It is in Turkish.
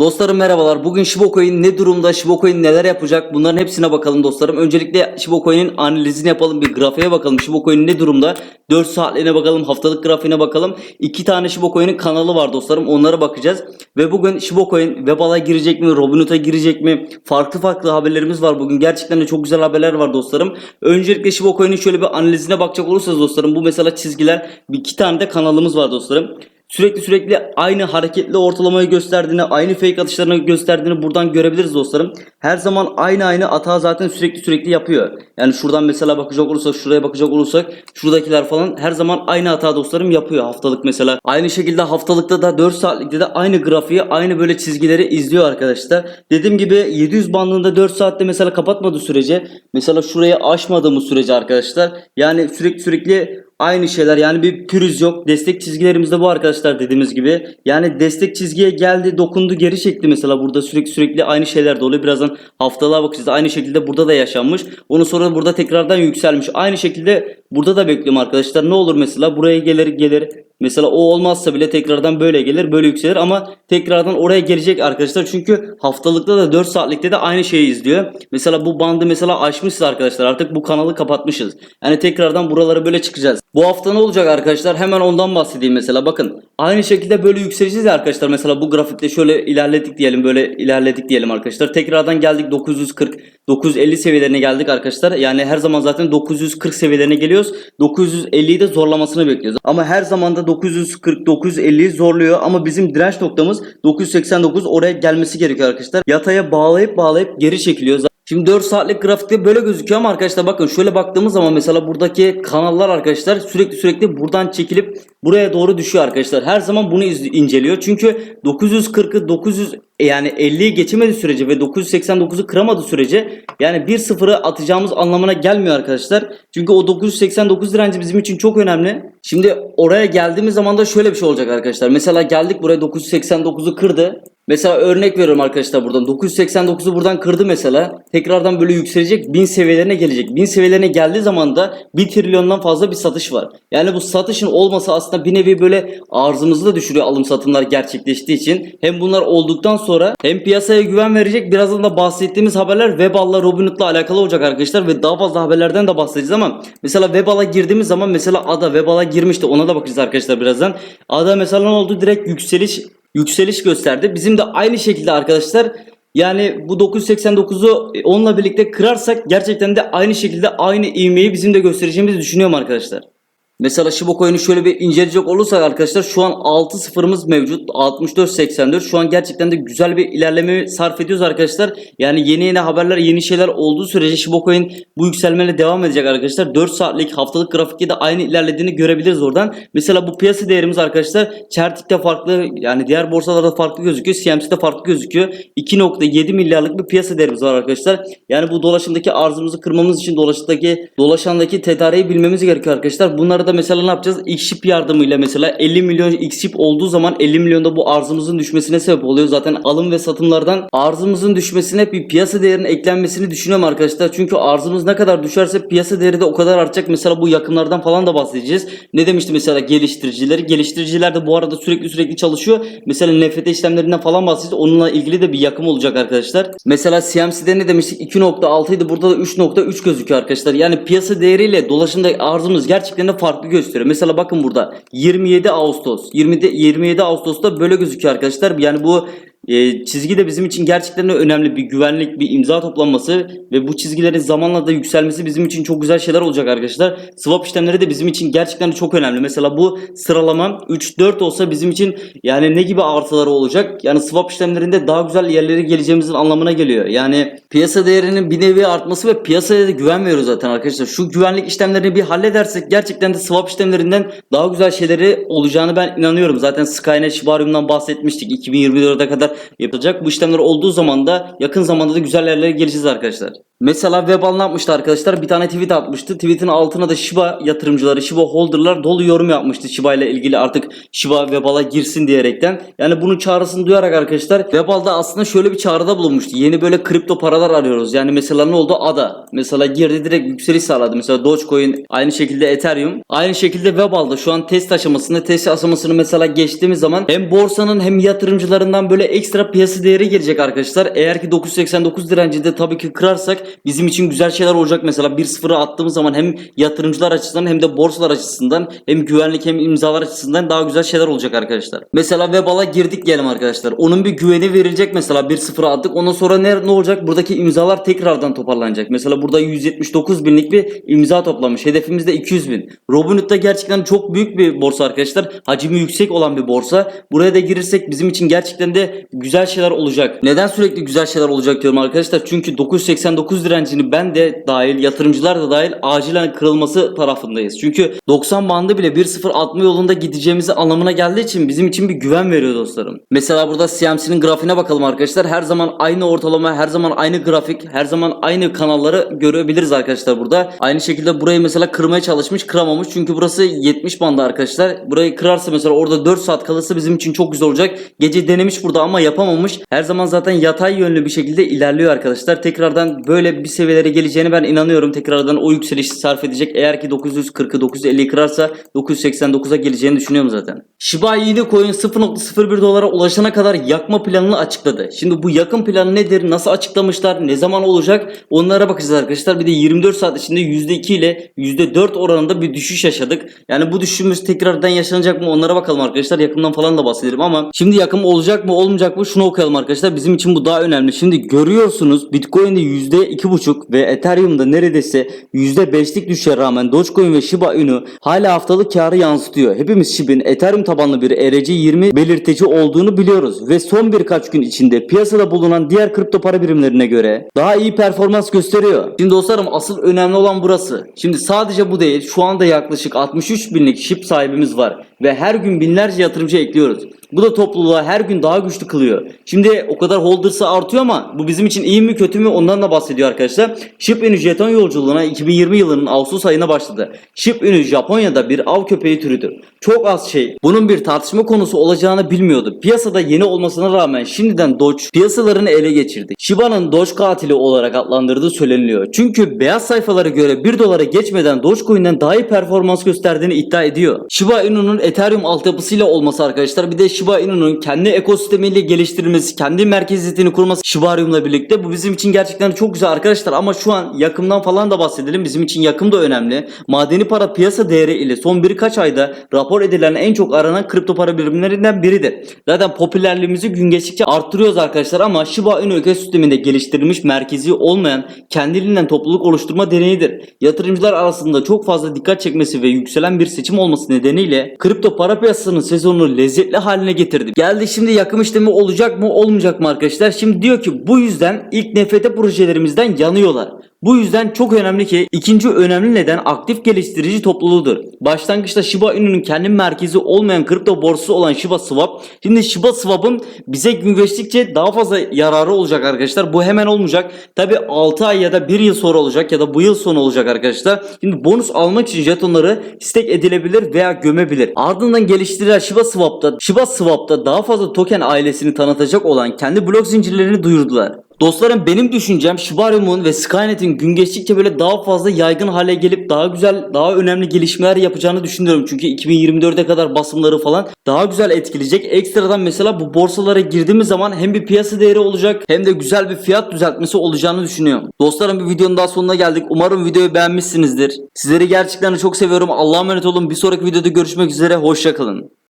Dostlarım merhabalar. Bugün Shiba Coin ne durumda? Shiba Coin neler yapacak? Bunların hepsine bakalım dostlarım. Öncelikle Shiba Coin'in analizini yapalım. Bir grafiğe bakalım. Shiba Coin ne durumda? 4 saatliğine bakalım. Haftalık grafiğine bakalım. İki tane Shiba Coin'in kanalı var dostlarım. Onlara bakacağız. Ve bugün Shiba Coin Webal'a girecek mi? Robinhood'a girecek mi? Farklı farklı haberlerimiz var bugün. Gerçekten de çok güzel haberler var dostlarım. Öncelikle Shiba Coin'in şöyle bir analizine bakacak olursanız dostlarım. Bu mesela çizgiler. Bir iki tane de kanalımız var dostlarım sürekli sürekli aynı hareketli ortalamayı gösterdiğini, aynı fake atışlarını gösterdiğini buradan görebiliriz dostlarım. Her zaman aynı aynı hata zaten sürekli sürekli yapıyor. Yani şuradan mesela bakacak olursak, şuraya bakacak olursak, şuradakiler falan her zaman aynı hata dostlarım yapıyor haftalık mesela. Aynı şekilde haftalıkta da 4 saatlikte de aynı grafiği, aynı böyle çizgileri izliyor arkadaşlar. Dediğim gibi 700 bandında 4 saatte mesela kapatmadığı sürece, mesela şurayı aşmadığımız sürece arkadaşlar, yani sürekli sürekli Aynı şeyler yani bir pürüz yok. Destek çizgilerimiz de bu arkadaşlar dediğimiz gibi. Yani destek çizgiye geldi dokundu geri çekti mesela burada sürekli sürekli aynı şeyler de oluyor. Birazdan haftalığa bakacağız. Aynı şekilde burada da yaşanmış. Onu sonra burada tekrardan yükselmiş. Aynı şekilde burada da bekliyorum arkadaşlar. Ne olur mesela buraya gelir gelir. Mesela o olmazsa bile tekrardan böyle gelir böyle yükselir ama tekrardan oraya gelecek arkadaşlar. Çünkü haftalıkta da 4 saatlikte de aynı şeyi izliyor. Mesela bu bandı mesela aşmışız arkadaşlar. Artık bu kanalı kapatmışız. Yani tekrardan buralara böyle çıkacağız. Bu hafta ne olacak arkadaşlar? Hemen ondan bahsedeyim mesela. Bakın aynı şekilde böyle yükseleceğiz ya arkadaşlar. Mesela bu grafikte şöyle ilerledik diyelim. Böyle ilerledik diyelim arkadaşlar. Tekrardan geldik 940 950 seviyelerine geldik arkadaşlar. Yani her zaman zaten 940 seviyelerine geliyoruz. 950'yi de zorlamasını bekliyoruz. Ama her zaman da 940 950'yi zorluyor ama bizim direnç noktamız 989 oraya gelmesi gerekiyor arkadaşlar. Yataya bağlayıp bağlayıp geri çekiliyor. Şimdi 4 saatlik grafikte böyle gözüküyor ama arkadaşlar bakın şöyle baktığımız zaman mesela buradaki kanallar arkadaşlar sürekli sürekli buradan çekilip buraya doğru düşüyor arkadaşlar. Her zaman bunu inceliyor. Çünkü 940'ı 900 yani 50'yi geçemediği sürece ve 989'u kıramadığı sürece yani 1-0'ı atacağımız anlamına gelmiyor arkadaşlar. Çünkü o 989 direnci bizim için çok önemli. Şimdi oraya geldiğimiz zaman da şöyle bir şey olacak arkadaşlar. Mesela geldik buraya 989'u kırdı. Mesela örnek veriyorum arkadaşlar buradan. 989'u buradan kırdı mesela. Tekrardan böyle yükselecek 1000 seviyelerine gelecek. 1000 seviyelerine geldiği zaman da 1 trilyondan fazla bir satış var. Yani bu satışın olması aslında bir nevi böyle arzımızı da düşürüyor alım satımlar gerçekleştiği için. Hem bunlar olduktan sonra hem piyasaya güven verecek. Birazdan da bahsettiğimiz haberler Webal'la Robinhood'la alakalı olacak arkadaşlar ve daha fazla haberlerden de bahsedeceğiz ama mesela Webal'a girdiğimiz zaman mesela Ada Webal'a girmişti. Ona da bakacağız arkadaşlar birazdan. Ada mesela ne oldu? Direkt yükseliş yükseliş gösterdi. Bizim de aynı şekilde arkadaşlar yani bu 989'u onunla birlikte kırarsak gerçekten de aynı şekilde aynı ivmeyi bizim de göstereceğimizi düşünüyorum arkadaşlar. Mesela Shiba Coin'i şöyle bir inceleyecek olursak arkadaşlar şu an 6 sıfırımız mevcut. 64.84 şu an gerçekten de güzel bir ilerleme sarf ediyoruz arkadaşlar. Yani yeni yeni haberler yeni şeyler olduğu sürece Shiba Coin bu yükselmeyle devam edecek arkadaşlar. 4 saatlik haftalık grafikte de aynı ilerlediğini görebiliriz oradan. Mesela bu piyasa değerimiz arkadaşlar Çertik'te farklı yani diğer borsalarda farklı gözüküyor. CMC'de farklı gözüküyor. 2.7 milyarlık bir piyasa değerimiz var arkadaşlar. Yani bu dolaşımdaki arzımızı kırmamız için dolaşımdaki dolaşandaki tedariği bilmemiz gerekiyor arkadaşlar. Bunları da mesela ne yapacağız? Xship yardımıyla mesela 50 milyon Xship olduğu zaman 50 milyonda bu arzımızın düşmesine sebep oluyor. Zaten alım ve satımlardan arzımızın düşmesine bir piyasa değerinin eklenmesini düşünüyorum arkadaşlar. Çünkü arzımız ne kadar düşerse piyasa değeri de o kadar artacak. Mesela bu yakımlardan falan da bahsedeceğiz. Ne demişti mesela geliştiricileri? Geliştiriciler de bu arada sürekli sürekli çalışıyor. Mesela NFT işlemlerinden falan bahsedeceğiz. Onunla ilgili de bir yakım olacak arkadaşlar. Mesela CMC'de ne demiştik? 2.6 idi. Burada da 3.3 gözüküyor arkadaşlar. Yani piyasa değeriyle dolaşımda arzımız gerçekten de farklı gösteriyor. Mesela bakın burada 27 Ağustos. 20 27 Ağustos'ta böyle gözüküyor arkadaşlar. Yani bu e, çizgi de bizim için gerçekten önemli bir güvenlik, bir imza toplanması ve bu çizgilerin zamanla da yükselmesi bizim için çok güzel şeyler olacak arkadaşlar. Swap işlemleri de bizim için gerçekten çok önemli. Mesela bu sıralama 3-4 olsa bizim için yani ne gibi artıları olacak? Yani swap işlemlerinde daha güzel yerlere geleceğimizin anlamına geliyor. Yani piyasa değerinin bir nevi artması ve piyasaya da güven veriyoruz zaten arkadaşlar. Şu güvenlik işlemlerini bir halledersek gerçekten de swap işlemlerinden daha güzel şeyleri olacağını ben inanıyorum. Zaten Skynet Shibarium'dan bahsetmiştik. 2024'e kadar yapılacak. Bu işlemler olduğu zaman da yakın zamanda da güzel yerlere geleceğiz arkadaşlar. Mesela Webal ne yapmıştı arkadaşlar? Bir tane tweet atmıştı. Tweetin altına da Shiba yatırımcıları, Shiba holder'lar dolu yorum yapmıştı Shiba ile ilgili artık Shiba Webal'a girsin diyerekten. Yani bunun çağrısını duyarak arkadaşlar Webal'da aslında şöyle bir çağrıda bulunmuştu. Yeni böyle kripto paralar arıyoruz. Yani mesela ne oldu? ADA. Mesela girdi direkt yükseliş sağladı. Mesela Dogecoin, aynı şekilde Ethereum. Aynı şekilde Webal'da şu an test aşamasında test aşamasını mesela geçtiğimiz zaman hem borsanın hem yatırımcılarından böyle ekstra piyasa değeri gelecek arkadaşlar. Eğer ki 989 direncinde tabii ki kırarsak bizim için güzel şeyler olacak. Mesela 1.0'ı attığımız zaman hem yatırımcılar açısından hem de borsalar açısından hem güvenlik hem imzalar açısından daha güzel şeyler olacak arkadaşlar. Mesela Webal'a girdik diyelim arkadaşlar. Onun bir güveni verilecek mesela 1.0'ı attık. Ondan sonra ne, ne olacak? Buradaki imzalar tekrardan toparlanacak. Mesela burada 179 binlik bir imza toplamış. Hedefimiz de 200 bin. Robinhood da gerçekten çok büyük bir borsa arkadaşlar. Hacmi yüksek olan bir borsa. Buraya da girirsek bizim için gerçekten de güzel şeyler olacak. Neden sürekli güzel şeyler olacak diyorum arkadaşlar? Çünkü 989 direncini ben de dahil, yatırımcılar da dahil acilen kırılması tarafındayız. Çünkü 90 bandı bile 1.0 atma yolunda gideceğimizi anlamına geldiği için bizim için bir güven veriyor dostlarım. Mesela burada CMC'nin grafiğine bakalım arkadaşlar. Her zaman aynı ortalama, her zaman aynı grafik, her zaman aynı kanalları görebiliriz arkadaşlar burada. Aynı şekilde burayı mesela kırmaya çalışmış, kıramamış. Çünkü burası 70 bandı arkadaşlar. Burayı kırarsa mesela orada 4 saat kalırsa bizim için çok güzel olacak. Gece denemiş burada ama yapamamış. Her zaman zaten yatay yönlü bir şekilde ilerliyor arkadaşlar. Tekrardan böyle bir seviyelere geleceğini ben inanıyorum. Tekrardan o yükselişi sarf edecek. Eğer ki 940'ı 950'yi kırarsa 989'a geleceğini düşünüyorum zaten. Shiba Inu coin 0.01 dolara ulaşana kadar yakma planını açıkladı. Şimdi bu yakın planı nedir? Nasıl açıklamışlar? Ne zaman olacak? Onlara bakacağız arkadaşlar. Bir de 24 saat içinde %2 ile %4 oranında bir düşüş yaşadık. Yani bu düşüşümüz tekrardan yaşanacak mı? Onlara bakalım arkadaşlar. Yakından falan da bahsedelim ama şimdi yakın olacak mı olmayacak mı? Şunu okuyalım arkadaşlar. Bizim için bu daha önemli. Şimdi görüyorsunuz Bitcoin'de %2.5 ve Ethereum'da neredeyse %5'lik düşüşe rağmen Dogecoin ve Shiba Inu hala haftalık karı yansıtıyor. Hepimiz SHIB'in Ethereum tabanlı bir ERC20 belirteci olduğunu biliyoruz ve son birkaç gün içinde piyasada bulunan diğer kripto para birimlerine göre daha iyi performans gösteriyor. Şimdi dostlarım asıl önemli olan burası. Şimdi sadece bu değil. Şu anda yaklaşık 63 binlik SHIB sahibimiz var ve her gün binlerce yatırımcı ekliyoruz. Bu da topluluğa her gün daha güçlü kılıyor. Şimdi o kadar holder'sı artıyor ama bu bizim için iyi mi kötü mü ondan da bahsediyor arkadaşlar. Ship Inu jeton yolculuğuna 2020 yılının Ağustos ayına başladı. Ship Inu Japonya'da bir av köpeği türüdür. Çok az şey bunun bir tartışma konusu olacağını bilmiyordu. Piyasada yeni olmasına rağmen şimdiden Doge piyasalarını ele geçirdi. Shiba'nın Doge katili olarak adlandırdığı söyleniliyor. Çünkü beyaz sayfalara göre 1 dolara geçmeden Dogecoin'den daha iyi performans gösterdiğini iddia ediyor. Shiba Inu'nun Ethereum altyapısıyla olması arkadaşlar bir de Shiba Inu'nun kendi ekosistemiyle geliştirilmesi, kendi merkeziyetini kurması Shibarium'la birlikte bu bizim için gerçekten çok güzel arkadaşlar ama şu an yakımdan falan da bahsedelim. Bizim için yakım da önemli. Madeni para piyasa değeri ile son birkaç ayda rapor edilen en çok aranan kripto para birimlerinden biridir. Zaten popülerliğimizi gün geçtikçe arttırıyoruz arkadaşlar ama Shiba Inu ekosisteminde geliştirilmiş merkezi olmayan kendiliğinden topluluk oluşturma deneyidir. Yatırımcılar arasında çok fazla dikkat çekmesi ve yükselen bir seçim olması nedeniyle kripto para piyasasının sezonunu lezzetli haline getirdi. Geldi şimdi yakım işlemi olacak mı olmayacak mı arkadaşlar? Şimdi diyor ki bu yüzden ilk NFT projelerimizden yanıyorlar. Bu yüzden çok önemli ki ikinci önemli neden aktif geliştirici topluluğudur. Başlangıçta Shiba Inu'nun kendi merkezi olmayan kripto borsası olan Shiba Swap. Şimdi Shiba Swap'ın bize gün geçtikçe daha fazla yararı olacak arkadaşlar. Bu hemen olmayacak. Tabi 6 ay ya da 1 yıl sonra olacak ya da bu yıl sonu olacak arkadaşlar. Şimdi bonus almak için jetonları istek edilebilir veya gömebilir. Ardından geliştirilen Shiba Swap'ta Shiba Swap'ta daha fazla token ailesini tanıtacak olan kendi blok zincirlerini duyurdular. Dostlarım benim düşüncem Shibarium'un ve Skynet'in gün geçtikçe böyle daha fazla yaygın hale gelip daha güzel, daha önemli gelişmeler yapacağını düşünüyorum. Çünkü 2024'e kadar basımları falan daha güzel etkileyecek. Ekstradan mesela bu borsalara girdiğimiz zaman hem bir piyasa değeri olacak hem de güzel bir fiyat düzeltmesi olacağını düşünüyorum. Dostlarım bir videonun daha sonuna geldik. Umarım videoyu beğenmişsinizdir. Sizleri gerçekten çok seviyorum. Allah'a emanet olun. Bir sonraki videoda görüşmek üzere. Hoşçakalın.